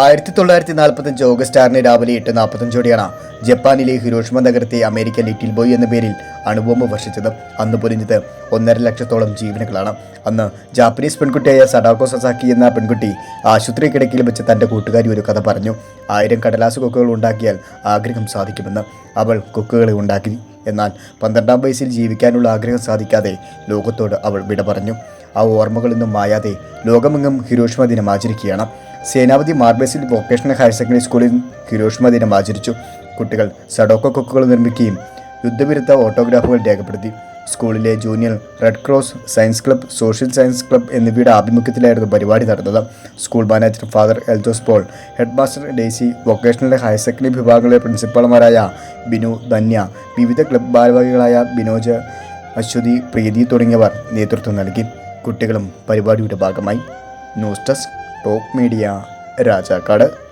ആയിരത്തി തൊള്ളായിരത്തി നാൽപ്പത്തഞ്ച് ഓഗസ്റ്റ് ആറിന് രാവിലെ എട്ട് നാൽപ്പത്തഞ്ചോടെയാണ് ജപ്പാനിലെ ഹിരോഷിമ നഗരത്തെ അമേരിക്ക ലിറ്റിൽ ബോയ് എന്ന പേരിൽ അണുബോംബ് വർഷിച്ചത്. അന്ന് പൊലിഞ്ഞത് ഒന്നര ലക്ഷത്തോളം ജീവനുകളാണ്. അന്ന് ജാപ്പനീസ് പെൺകുട്ടിയായ സഡാക്കോ സസാക്കി എന്ന പെൺകുട്ടി ആശുപത്രി കിടക്കയിൽ വെച്ച് തന്റെ കൂട്ടുകാരി ഒരു കഥ പറഞ്ഞു. ആയിരം കടലാസ് കൊക്കുകൾ ഉണ്ടാക്കിയാൽ ആഗ്രഹം സാധിക്കുമെന്ന് അവൾ കൊക്കുകളെ ഉണ്ടാക്കി എന്നാൽ പന്ത്രണ്ടാം വയസ്സിൽ ജീവിക്കാനുള്ള ആഗ്രഹം സാധിക്കാതെ ലോകത്തോട് അവൾ വിട പറഞ്ഞു. ആ ഓർമ്മകളൊന്നും മായാതെ ലോകമെങ്ങും ഹിരോഷ്മ ദിനം ആചരിക്കുകയാണ്. Senapathy Mar Basil vocational higher secondary സ്കൂളിൽ ഹിരോഷ്മ ദിനം ആചരിച്ചു. കുട്ടികൾ സഡോക്കോ കൊക്കുകൾ നിർമ്മിക്കുകയും യുദ്ധവിരുദ്ധ ഓട്ടോഗ്രാഫുകൾ രേഖപ്പെടുത്തി. സ്കൂളിലെ junior red cross science club social science club എന്നിവയുടെ ആഭിമുഖ്യത്തിലായിരുന്നു പരിപാടി നടന്നത്. School manager father Eljose Paul head master Daisy vocational higher secondary വിഭാഗങ്ങളിലെ പ്രിൻസിപ്പാൾമാരായ ബിനു ധന്യ വിവിധ ക്ലബ്ബ് ഭാരവാഹികളായ ബിനോജ് അശ്വതി പ്രീതി തുടങ്ങിയവർ നേതൃത്വം നൽകി. കുട്ടികളും പരിപാടിയുടെ ഭാഗമായി. News desk top media Rajakkad.